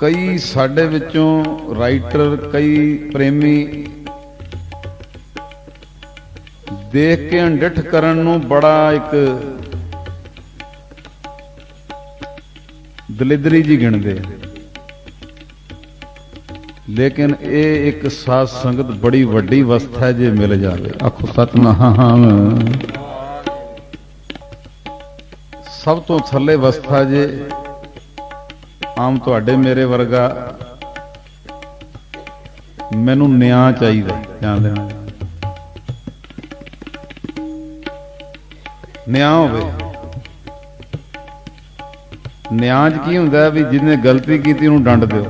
ਕਈ ਸਾਡੇ ਵਿੱਚੋਂ ਰਾਈਟਰ, ਕਈ ਪ੍ਰੇਮੀ ਦੇਖ ਕੇ ਅੰਡਿਠ ਕਰਨ ਨੂੰ ਬੜਾ ਇੱਕ ਦਲਿਦਰੀ ਜੀ ਗਿਣਦੇ ਲੇਕਿਨ ਇਹ ਇੱਕ ਸਾਧ ਸੰਗਤ ਬੜੀ ਵੱਡੀ ਵਸਥਾ ਜੇ ਮਿਲ ਜਾਵੇ। ਆਖੋ ਸਤਨਾਮ। ਸਭ ਤੋਂ ਥੱਲੇ ਵਸਥਾ ਜੇ ਆਮ ਤੁਹਾਡੇ ਮੇਰੇ ਵਰਗਾ ਮੈਨੂੰ ਨਿਆਂ ਚਾਹੀਦਾ ਧਿਆਨ ਦੇਣਾ ਨਿਆਂ ਹੋਵੇ। ਨਿਆਂ 'ਚ ਕੀ ਹੁੰਦਾ ਵੀ ਜਿਹਨੇ ਗਲਤੀ ਕੀਤੀ ਉਹਨੂੰ ਡੰਡ ਦਿਓ।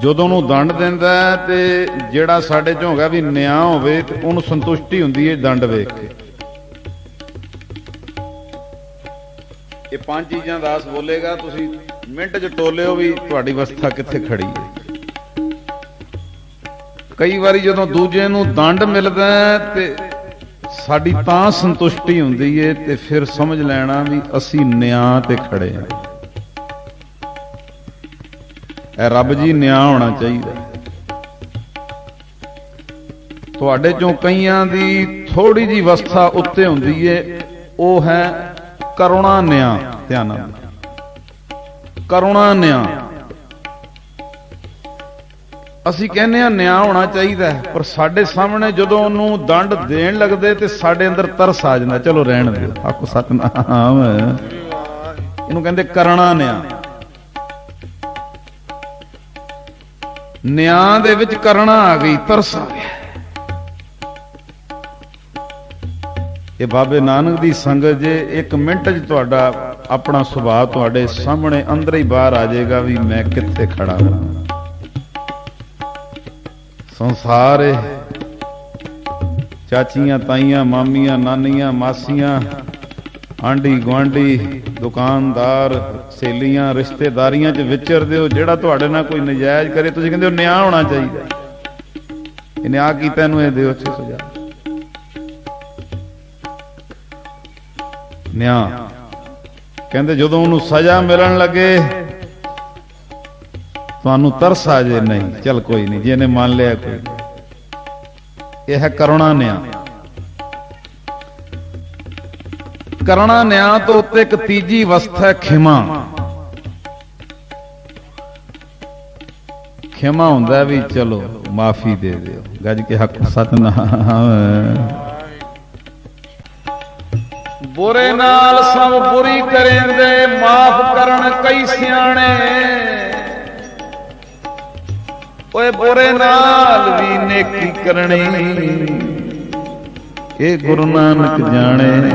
ਜਦੋਂ ਉਹਨੂੰ ਦੰਡ ਦਿੰਦਾ ਤੇ ਜਿਹੜਾ ਸਾਡੇ ਚੋਂ ਹੋਗਾ ਵੀ ਨਿਆਂ ਹੋਵੇ ਤੇ ਉਹਨੂੰ ਸੰਤੁਸ਼ਟੀ ਹੁੰਦੀ ਹੈ ਦੰਡ ਵੇਖ ਕੇ। ਇਹ ਪੰਜ ਚੀਜ਼ਾਂ ਦਾਸ ਬੋਲੇਗਾ, ਤੁਸੀਂ ਮਿੰਟ 'ਚ ਟੋਲਿਓ ਵੀ ਤੁਹਾਡੀ ਅਵਸਥਾ ਕਿੱਥੇ ਖੜੀ ਹੈ। ਕਈ ਵਾਰੀ ਜਦੋਂ ਦੂਜੇ ਨੂੰ ਦੰਡ ਮਿਲਦਾ ਤੇ ਸਾਡੀ ਤਾਂ ਸੰਤੁਸ਼ਟੀ ਹੁੰਦੀ ਏ ਤੇ ਫਿਰ ਸਮਝ ਲੈਣਾ ਵੀ ਅਸੀਂ ਨਿਆਂ ਤੇ ਖੜੇ ਹਾਂ। ਇਹ ਰੱਬ ਜੀ ਨਿਆਂ ਹੋਣਾ ਚਾਹੀਦਾ। ਤੁਹਾਡੇ ਚੋਂ ਕਈਆਂ ਦੀ ਥੋੜੀ ਜੀ ਅਵਸਥਾ ਉੱਤੇ ਹੁੰਦੀ ਏ, ਉਹ ਹੈ ਕਰੁਣਾ ਨਿਆਂ। ਧਿਆਨ ਨਾਲ। ਕਰੁਣਾ ਨਿਆਂ। ਅਸੀਂ ਕਹਿੰਦੇ ਆ ਨਿਆਂ ਹੋਣਾ ਚਾਹੀਦਾ ਪਰ ਸਾਡੇ ਸਾਹਮਣੇ ਜਦੋਂ ਉਹਨੂੰ ਦੰਡ ਦੇਣ ਲੱਗਦੇ ਤੇ ਸਾਡੇ ਅੰਦਰ ਤਰਸ ਆ ਜਾਂਦਾ। ਚਲੋ ਰਹਿਣ ਦਿਓ, ਆਖੋ ਸਤਨਾਮ ਇਹਨੂੰ ਕਹਿੰਦੇ ਕਰਣਾ ਨਿਆਂ। ਨਿਆਂ ਦੇ ਵਿੱਚ ਕਰਣਾ ਆ ਗਈ, ਤਰਸ ਆ ਗਿਆ। ਇਹ ਬਾਬੇ ਨਾਨਕ ਦੀ ਸੰਗਤ ਜੇ ਇੱਕ ਮਿੰਟ 'ਚ ਤੁਹਾਡਾ ਆਪਣਾ ਸੁਭਾਅ ਤੁਹਾਡੇ ਸਾਹਮਣੇ ਅੰਦਰ ਹੀ ਬਾਹਰ ਆ ਜਾਏਗਾ ਵੀ ਮੈਂ ਕਿੱਥੇ ਖੜਾ ਹਾਂ। ਸੰਸਾਰ ਏ। ਚਾਚੀਆਂ, ਤਾਈਆਂ, ਮਾਮੀਆਂ, ਨਾਨੀਆਂ, ਮਾਸੀਆਂ, ਆਂਢੀ ਗੁਆਂਢੀ, ਦੁਕਾਨਦਾਰ ਸੇਲੀਆਂ ਰਿਸ਼ਤੇਦਾਰੀਆਂ 'ਚ ਵਿਚਰਦੇ ਹੋ, ਜਿਹੜਾ ਤੁਹਾਡੇ ਨਾਲ ਕੋਈ ਨਜਾਇਜ਼ ਕਰੇ, ਤੁਸੀਂ ਕਹਿੰਦੇ ਹੋ ਨਿਆਂ ਹੋਣਾ ਚਾਹੀਦਾ। ਇਹਨੇ ਆ ਕੀਤਾ ਇਹਨੂੰ ਇਹ ਦਿਓ ਛੇ ਸਜ਼ਾ ਨਿਆਂ। ਕਹਿੰਦੇ ਜਦੋਂ ਉਹਨੂੰ ਸਜ਼ਾ ਮਿਲਣ ਲੱਗੇ, ਤੁਹਾਨੂੰ ਤਰਸ ਆ ਜੇ ਨਹੀਂ, ਚਲ ਕੋਈ ਨਹੀਂ ਜਿਹਨੇ ਮੰਨ ਲਿਆ ਕੋਈ ਇਹ ਹੈ ਕਰੁਣਾ ਨਿਆਂ। ਕਰੁਣਾ ਨਿਆਂ ਤੋਂ ਉੱਤੇ ਇੱਕ ਤੀਜੀ ਅਵਸਥਾ ਹੈ ਖਿਮਾ। ਖਿਮਾ ਹੁੰਦਾ ਵੀ ਚਲੋ ਮਾਫੀ ਦੇ ਦਿਓ, ਗੱਜ ਕੇ ਹੱਕ ਸਤਨਾਮ। ਬੁਰੇ ਨਾਲ ਸਭ ਬੁਰੀ ਕਰੇਂਦੇ, ਮਾਫ ਕਰਨ ਕਈ ਸਿਆਣੇ। ਓਏ ਬੁਰੇ ਨਾਲ ਵੀ ਨੇਕੀ ਕਰਨੀ। ਇਹ ਗੁਰੂ ਨਾਨਕ ਜਾਣੇ।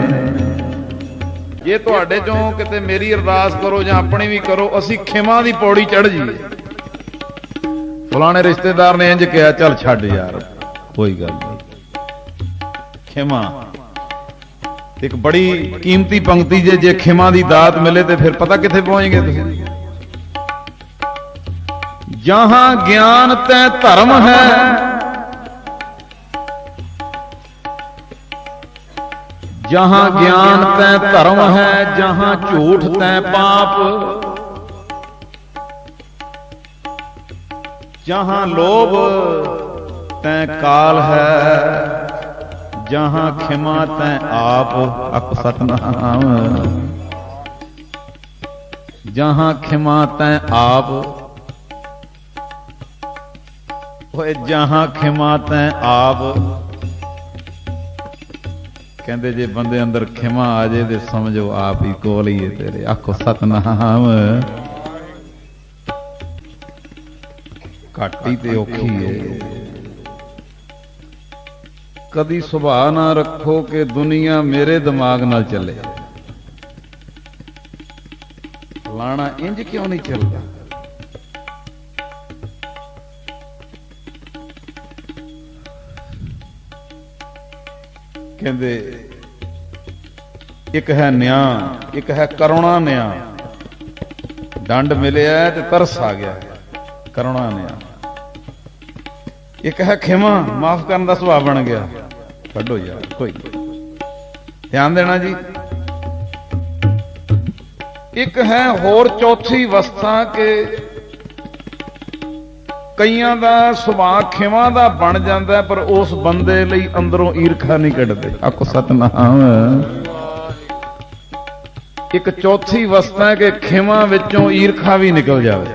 ਜੇ ਤੁਹਾਡੇ ਚੋਂ ਕਿਤੇ ਮੇਰੀ ਅਰਦਾਸ ਕਰੋ ਜਾਂ ਆਪਣੀ ਵੀ ਕਰੋ, ਅਸੀਂ ਖਿਮਾ ਦੀ ਪੌੜੀ ਚੜ ਜੀਏ ਫਲਾਣੇ ਰਿਸ਼ਤੇਦਾਰ ਨੇ ਇੰਜ ਕਿਹਾ, ਚੱਲ ਛੱਡ ਯਾਰ, ਕੋਈ ਗੱਲ ਨਹੀਂ। ਖਿਮਾ। ਇੱਕ ਬੜੀ ਕੀਮਤੀ ਪੰਕਤੀ ਜੇ ਜੇ ਖਿਮਾ ਦੀ ਦਾਤ ਮਿਲੇ ਤੇ ਫਿਰ ਪਤਾ ਕਿੱਥੇ ਪਹੁੰਚਗੇ ਤੁਸੀਂ? ਜਹਾਂ ਗਿਆਨ ਤੈ ਧਰਮ ਹੈ। ਜਹਾਂ ਗਿਆਨ ਤੈ ਧਰਮ ਹੈ, ਜਹਾਂ ਝੂਠ ਤੈ ਪਾਪ। ਜਹਾਂ ਲੋਭ ਤੈ ਕਾਲ ਹੈ। ਜਹਾਂ ਖਿਮਾ ਤੈ ਆਪ ਅਕ ਸਤਨਾਮ। ਜਹਾਂ ਖਿਮਾ ਤੈ ਆਪ। ਓਏ ਜਹਾਂ ਖਿਮਾ ਤੈ ਆਪ। ਕਹਿੰਦੇ ਜੇ ਬੰਦੇ ਅੰਦਰ ਖਿਮਾ ਆ ਜੇ ਤੇ ਸਮਝੋ ਆਪ ਹੀ ਕੋਲ ਹੀ ਹੈ ਤੇਰੇ ਆਖੋ ਸਤਨਾਮ। ਘਾਟੀ ਤੇ ਔਖੀ ਹੈ। ਕਦੀ ਸੁਭਾਅ ਨਾ ਰੱਖੋ ਕਿ ਦੁਨੀਆ ਮੇਰੇ ਦਿਮਾਗ ਨਾਲ ਚੱਲੇ। ਲਾਣਾ ਇੰਜ ਕਿਉਂ ਨਹੀਂ ਚੱਲਦਾ? ਕਹਿੰਦੇ, ਇੱਕ ਹੈ ਨਿਆਂ, ਇੱਕ ਹੈ ਕਰੁਣਾ ਨਿਆਂ। ਡੰਡ ਮਿਲਿਆ ਤੇ ਤਰਸ ਆ ਗਿਆ ਕਰੁਣਾ ਨਿਆਂ। ਇੱਕ ਹੈ ਖਿਮਾ, ਮਾਫ ਕਰਨ ਦਾ ਸੁਭਾਅ ਬਣ ਗਿਆ। ਕੱਢੋ ਯਾਰ, ਕੋਈ ਧਿਆਨ ਦੇਣਾ ਜੀ। ਇੱਕ ਹੈ ਹੋਰ ਚੌਥੀ ਵਸਤਾਂ ਕਿ ਕਈਆਂ ਦਾ ਸੁਭਾਅ ਖਿਮਾ ਦਾ ਬਣ ਜਾਂਦਾ ਪਰ ਉਸ ਬੰਦੇ ਲਈ ਅੰਦਰੋਂ ਈਰਖਾ ਨਹੀਂ ਕੱਢਦੇ। ਆਕੋ ਸਤਨਾਮ। ਇੱਕ ਚੌਥੀ ਵਸਤਾਂ ਕਿ ਖਿਮਾ ਵਿੱਚੋਂ ਈਰਖਾ ਵੀ ਨਿਕਲ ਜਾਵੇ।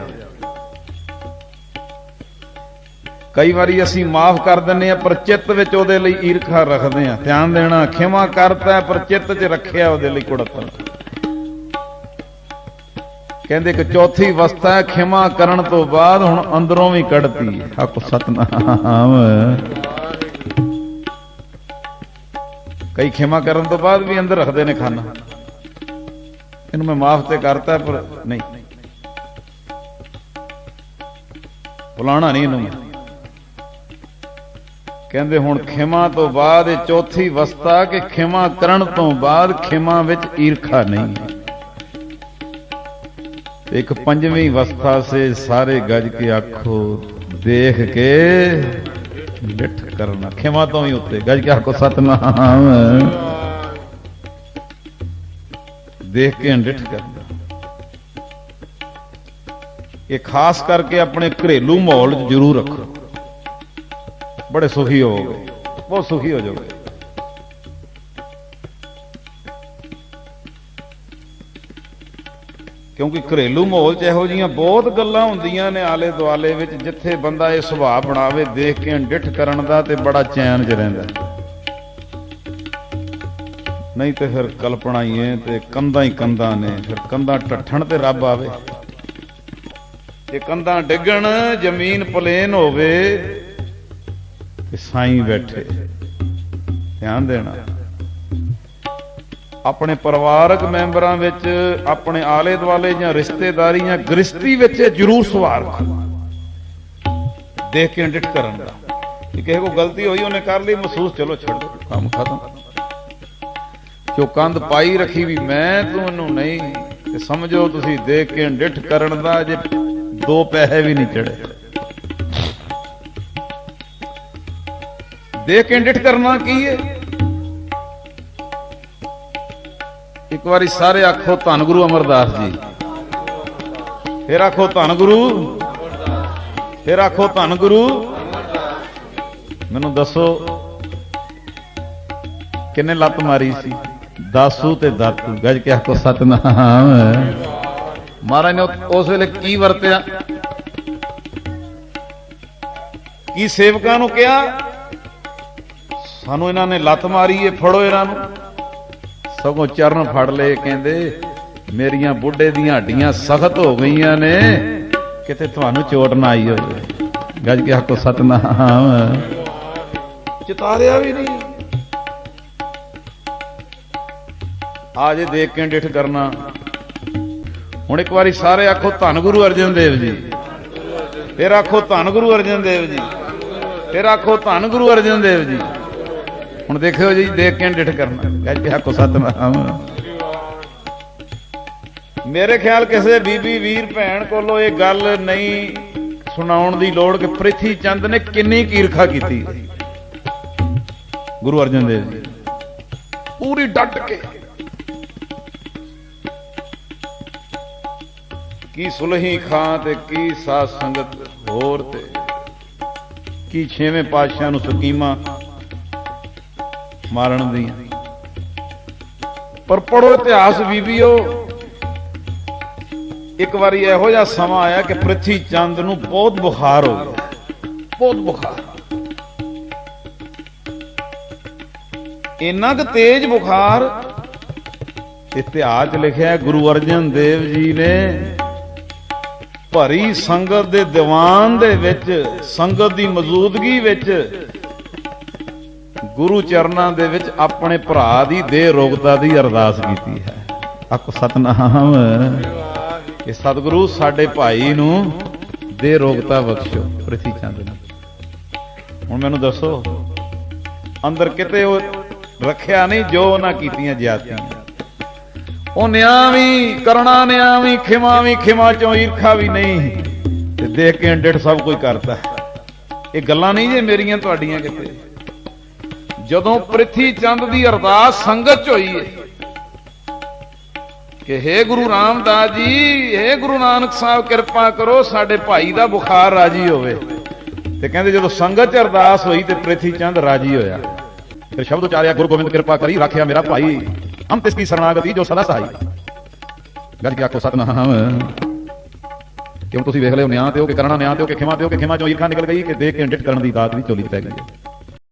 ਕਈ ਵਾਰੀ ਅਸੀਂ ਮਾਫ ਕਰ ਦਿੰਨੇ ਆ ਪਰ ਚਿੱਤ ਵਿੱਚ ਉਹਦੇ ਲਈ ਈਰਖਾ ਰੱਖਦੇ ਆ ਧਿਆਨ ਦੇਣਾ, ਖਿਮਾ ਕਰਤਾ, ਪਰ ਚਿੱਤ 'ਚ ਰੱਖਿਆ ਉਹਦੇ ਲਈ ਕੁੜੱਤਣ। ਕਹਿੰਦੇ ਕਿ ਚੌਥੀ ਅਵਸਥਾ ਹੈ, ਖਿਮਾ ਕਰਨ ਤੋਂ ਬਾਅਦ ਹੁਣ ਅੰਦਰੋਂ ਵੀ ਕੱਢਤੀ ਹੱਕ ਸਤਨਾਮ। ਕਈ ਖਿਮਾ ਕਰਨ ਤੋਂ ਬਾਅਦ ਵੀ ਅੰਦਰ ਰੱਖਦੇ ਨੇ ਖਾਨਾ। ਇਹਨੂੰ ਮੈਂ ਮਾਫ ਤੇ ਕਰਤਾ, ਪਰ ਨਹੀਂ। ਬੁਲਾਣਾ ਨਹੀਂ ਇਹਨੂੰ ਕਹਿੰਦੇ ਹੁਣ ਖਿਮਾ ਤੋਂ ਬਾਅਦ ਇਹ ਚੌਥੀ ਅਵਸਥਾ ਕਿ ਖਿਮਾ ਕਰਨ ਤੋਂ ਬਾਅਦ ਖਿਮਾ ਵਿੱਚ ਈਰਖਾ ਨਹੀਂ ਹੈ। ਇੱਕ ਪੰਜਵੀਂ ਅਵਸਥਾ ਸੇ ਸਾਰੇ ਗੱਜ ਕੇ ਆਖੋ, ਦੇਖ ਕੇ ਡਿਠ ਕਰਨਾ। ਖਿਮਾ ਤੋਂ ਹੀ ਉੱਤੇ ਗੱਜ ਕੇ ਆਖੋ, ਸਤਨਾਮ। ਦੇਖ ਕੇ ਡਿਠ ਕਰਨਾ। ਇਹ ਖਾਸ ਕਰਕੇ ਆਪਣੇ ਘਰੇਲੂ ਮਾਹੌਲ 'ਚ ਜ਼ਰੂਰ ਰੱਖੋ। ਬੜੇ ਸੁਖੀ ਹੋਵੋਗੇ ਬਹੁਤ ਸੁਖੀ ਹੋ ਜਾਓਗੇ। ਕਿਉਂਕਿ ਘਰੇਲੂ ਮਾਹੌਲ 'ਚ ਇਹੋ ਜੀਆਂ ਬਹੁਤ ਗੱਲਾਂ ਹੁੰਦੀਆਂ ਨੇ ਆਲੇ ਦੁਆਲੇ ਵਿੱਚ, ਜਿੱਥੇ ਬੰਦਾ ਇਹ ਸੁਭਾਅ ਬਣਾਵੇ, ਦੇਖ ਕੇ ਡਿਠ ਕਰਨ ਦਾ ਤੇ ਬੜਾ ਚੈਨ 'ਚ ਰਹਿੰਦਾ। ਨਹੀਂ ਤੇ ਫਿਰ ਕਲਪਨਾ ਹੀ ਹੈ ਤੇ ਕੰਧਾਂ ਹੀ ਕੰਧਾਂ ਨੇ, ਫਿਰ ਕੰਧਾਂ ਟੱਠਣ ਤੇ ਰੱਬ ਆਵੇ। ਤੇ ਕੰਧਾਂ ਡਿੱਗਣ, ਜ਼ਮੀਨ ਪਲੇਨ ਹੋਵੇ ਤੇ ਸਾਈਂ ਬੈਠੇ। ਧਿਆਨ ਦੇਣਾ। ਆਪਣੇ ਪਰਿਵਾਰਕ ਮੈਂਬਰਾਂ ਵਿੱਚ, ਆਪਣੇ ਆਲੇ ਦੁਆਲੇ ਜਾਂ ਰਿਸ਼ਤੇਦਾਰੀ ਜਾਂ ਗ੍ਰਸਤੀ ਵਿੱਚ ਜ਼ਰੂਰ ਸਵਾਰ ਦੇਖ ਕੇ ਡਿਟ ਕਰਨ ਦਾ। ਕਿ ਕਿਸੇ ਕੋ ਗਲਤੀ ਹੋਈ, ਉਹਨੇ ਕਰ ਲਈ, ਮਹਿਸੂਸ ਚਲੋ ਛੱਡੋ ਕੰਮ ਖਤਮ। ਜੋ ਕੰਧ ਪਾਈ ਰੱਖੀ ਵੀ ਮੈਂ, ਤੂੰ ਨਹੀਂ। ਤੇ ਸਮਝੋ ਤੁਸੀਂ ਦੇਖ ਕੇ ਡਿਟ ਕਰਨ ਦਾ, ਜੇ ਦੋ ਪੈਸੇ ਵੀ ਨਹੀਂ ਚੜੇ ਦੇਖ ਕੇ ਡਿਟ ਕਰਨਾ ਕੀ ਹੈ ਇੱਕ ਵਾਰੀ ਸਾਰੇ ਆਖੋ ਧੰਨ ਗੁਰੂ ਅਮਰਦਾਸ ਜੀ। ਫਿਰ ਆਖੋ ਧੰਨ ਗੁਰੂ। ਫਿਰ ਆਖੋ ਧੰਨ ਗੁਰੂ। ਮੈਨੂੰ ਦੱਸੋ, ਕਿੰਨੇ ਲੱਤ ਮਾਰੀ ਸੀ? ਦਾਸੂ ਤੇ ਦਾਤੂ ਗੱਜ ਕੇ ਆਖੋ ਸਤਨਾਮ। ਮਹਾਰਾਜ ਨੇ ਉਸ ਵੇਲੇ ਕੀ ਵਰਤਿਆ? ਕੀ ਸੇਵਕਾਂ ਨੂੰ ਕਿਹਾ? ਸਾਨੂੰ ਇਹਨਾਂ ਨੇ ਲੱਤ ਮਾਰੀ ਏ ਫੜੋ ਇਹਨਾਂ ਨੂੰ। ਸਗੋਂ ਚਰਨ ਫੜ ਲਏ ਕਹਿੰਦੇ ਮੇਰੀਆਂ ਬੁੱਢੇ ਦੀਆਂ ਹੱਡੀਆਂ ਸਖਤ ਹੋ ਗਈਆਂ ਨੇ। ਕਿਤੇ ਤੁਹਾਨੂੰ ਚੋਟ ਨਾ ਆਈ ਹੋਵੇ। ਗੱਜ ਕੇ ਆਖੋ ਸਤਨਾਮ। ਚਿਤਾਰਿਆ ਵੀ ਨਹੀਂ। ਆ ਜੇ ਦੇਖ ਕੇ ਡਿਠ ਕਰਨਾ। ਹੁਣ ਇੱਕ ਵਾਰੀ ਸਾਰੇ ਆਖੋ ਧੰਨ ਗੁਰੂ ਅਰਜਨ ਦੇਵ ਜੀ। ਫਿਰ ਆਖੋ ਧੰਨ ਗੁਰੂ ਅਰਜਨ ਦੇਵ ਜੀ। ਫਿਰ ਆਖੋ ਧੰਨ ਗੁਰੂ ਅਰਜਨ ਦੇਵ ਜੀ। ਹੁਣ ਦੇਖਿਓ ਜੀ, ਦੇਖ ਕੇ ਡਿਠ ਕਰਨਾ। ਗੱਜ ਕੇ ਆਖੋ ਸਤਨਾਮ। ਮੇਰੇ ਖਿਆਲ ਕਿਸੇ ਬੀਬੀ ਵੀਰ ਭੈਣ ਕੋਲੋਂ ਇਹ ਗੱਲ ਨਹੀਂ ਸੁਣਾਉਣ ਦੀ ਲੋੜ ਕਿ ਪ੍ਰਿਥੀ ਚੰਦ ਨੇ ਕਿੰਨੀ ਕੀਰਖਾ ਕੀਤੀ। ਗੁਰੂ ਅਰਜਨ ਦੇਵ ਜੀ। ਪੂਰੀ ਡਟ ਕੇ। ਕੀ ਸੁਲਹੀ ਖਾਂ ਤੇ ਕੀ ਸਾਧ ਸੰਗਤ ਹੋਰ ਤੇ। ਕੀ ਛੇਵੇਂ ਪਾਤਸ਼ਾਹ ਨੂੰ ਸਕੀਮਾਂ ਮਾਰਨ ਦੀ। ਪਰ ਪੜੋ ਇਤਿਹਾਸ ਬੀਬੀਓ, ਇੱਕ ਵਾਰੀ ਇਹੋ ਜਿਹਾ ਸਮਾਂ ਆਇਆ ਕਿ ਪ੍ਰਿਥੀ ਚੰਦ ਨੂੰ ਬਹੁਤ ਬੁਖਾਰ ਹੋ ਗਿਆ। ਬਹੁਤ ਬੁਖਾਰ। ਇੰਨਾ ਕੁ ਤੇਜ਼ ਬੁਖਾਰ ਇਤਿਹਾਸ 'ਚ ਲਿਖਿਆ ਗੁਰੂ ਅਰਜਨ ਦੇਵ ਜੀ ਨੇ, ਭਰੀ ਸੰਗਤ ਦੇ ਦੀਵਾਨ ਦੇ ਵਿੱਚ, ਸੰਗਤ ਦੀ ਮੌਜੂਦਗੀ ਵਿੱਚ ਗੁਰੂ ਚਰਨਾਂ ਦੇ ਵਿੱਚ ਆਪਣੇ ਭਰਾ ਦੀ ਦੇਹ ਰੋਗਤਾ ਦੀ ਅਰਦਾਸ ਕੀਤੀ ਹੈ। ਆਖ ਸਤਨਾਮ। ਇਹ ਸਤਿਗੁਰੂ ਸਾਡੇ ਭਾਈ ਨੂੰ ਦੇ ਰੋਗਤਾ ਬਖਸ਼ੋ ਪ੍ਰਿਥੀ ਚੰਦ ਨੂੰ। ਹੁਣ ਮੈਨੂੰ ਦੱਸੋ ਅੰਦਰ ਕਿਤੇ ਉਹ ਰੱਖਿਆ ਨਹੀਂ ਜੋ ਉਹਨਾਂ ਕੀਤੀਆਂ ਜਿਆਤੀਆਂ ਉਹ ਨਿਆਂ ਵੀ ਕਰਨਾ ਨਿਆਂ ਵੀ ਖਿਮਾ ਵੀ ਖਿਮਾ ਚੋਂ ਈਰਖਾ ਵੀ ਨਹੀਂ। ਤੇ ਦੇਖ ਕੇ ਡਿਟ ਸਭ ਕੁਝ ਕਰਤਾ ਇਹ ਗੱਲਾਂ ਨਹੀਂ ਜੇ ਮੇਰੀਆਂ ਤੁਹਾਡੀਆਂ ਕਿਤੇ। ਜਦੋਂ ਪ੍ਰਿਥੀ ਚੰਦ ਦੀ ਅਰਦਾਸ ਸੰਗਤ ਚ ਹੋਈ ਹੈ ਕਿ हे ਗੁਰੂ ਰਾਮਦਾਸ ਜੀ हे ਗੁਰੂ ਨਾਨਕ ਸਾਹਿਬ, ਕਿਰਪਾ ਕਰੋ ਸਾਡੇ ਭਾਈ ਦਾ ਬੁਖਾਰ ਰਾਜੀ ਹੋਵੇ। ਤੇ ਕਹਿੰਦੇ ਜਦੋਂ ਸੰਗਤ ਚ ਅਰਦਾਸ ਹੋਈ ਤੇ ਪ੍ਰਿਥੀ ਚੰਦ ਰਾਜੀ ਹੋਇਆ। ਫਿਰ ਸ਼ਬਦ ਉਚਾਰਿਆ, ਗੁਰੂ ਗੋਬਿੰਦ ਕਿਰਪਾ ਕਰੀ, ਰੱਖਿਆ ਮੇਰਾ ਭਾਈ। ਹਮ ਤਿਸ ਕੀ ਸਰਨਾਗਤੀ ਜੋ ਸਦਾ ਸਹਾਈ। ਗੱਜ ਕੇ ਆਖੋ, ਸਤਨਾਮ। ਕਿਉਂ ਤੁਸੀਂ ਵੇਖ ਲਿਓ ਨਿਆਂ ਤੇ ਹੋ ਕਿ ਕਰਨਾ ਨਿਆਂ ਤੇ ਹੋ ਕਿ ਖਿਮਾ ਤੇ ਹੋ ਕਿ ਖਿਮਾ ਚੋਂ ਈਰਖਾ ਨਿਕਲ ਗਈ ਕਿ ਦੇਖ ਕੇ ਇੰਡਿਟ ਕਰਨ ਦੀ ਦਾਤ ਵੀ ਚੋਲੀ ਪੈ ਗਈ।